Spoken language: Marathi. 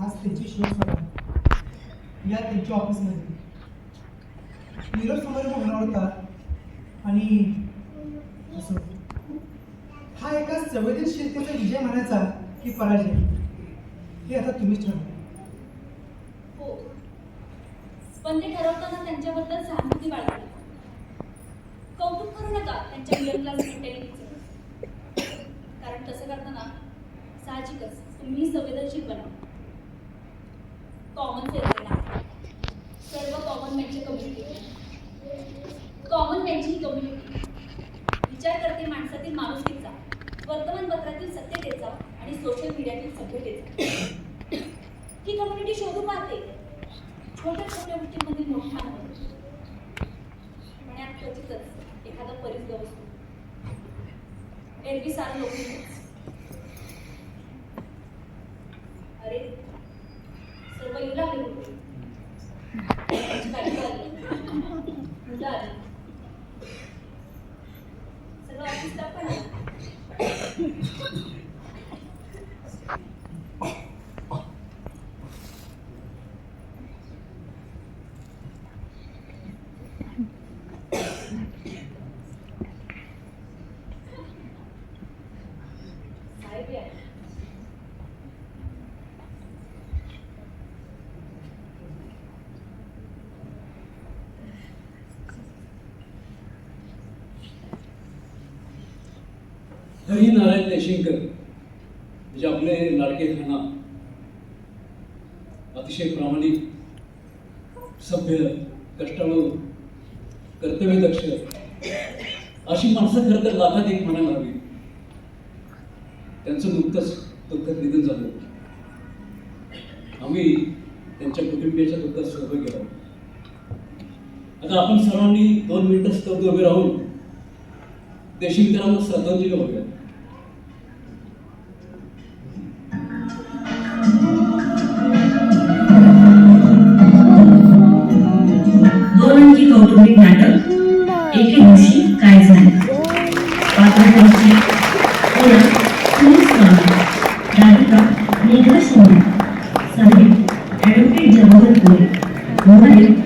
हा त्यांची शोध या त्यांच्या ऑफिसमध्ये. नीरव समोर होणार होता आणि हा एका संवेदनशीलतेचा विजय म्हणायचा की पराजय. हे आता तुम्हीच ठरवा. हो. पण ते ठरवताना त्यांच्याबद्दल सहानुभूती बाळगली कौतुक करू नका त्यांच्या मिडल क्लास मेंटॅलिटीचं कारण तसं करताना साहजिकच तुम्ही संवेदनशील बना कॉमन सेन्स सर्व कॉमन मॅनची कम्युनिटी कॉमन मॅनची ही कम्युनिटी विचार करते माणसातील माणुसकीचा वर्तमानपत्रातील सत्यतेचा आणि सोशल मीडियातील सभ्यतेचा. ही कम्युनिटी शोधू पाहते. छोट्या छोट्या गोष्टींमध्ये मोठा आनंद. पण यात क्वचितच एखादा परिसर असतो. एरवी सारे लोक अरे सर्व सगळं ऑफिस पण हरी नारायण देशिंकर म्हणजे आपले लाडके खाना अतिशय प्रामाणिक सभ्य कष्टाळू कर्तव्यदक्ष अशी माणसं खरं तर लाखात एक म्हणायला हवी. त्यांचं नुकतंच दुःखद निधन झालं. आम्ही त्यांच्या कुटुंबियाच्या दुःखात सहभाग केला आता आपण सर्वांनी दोन मिनिटं स्तब्ध उभे राहून देशिंकरांना श्रद्धांजली वाहूया अंकी नाटक. एके दिवशी काय झालं? पात्रदर्शी पूर्ण राधिका मेघा शिंदे. संगीत ॲडव्होकेट जवाहर पुरे मोबाईल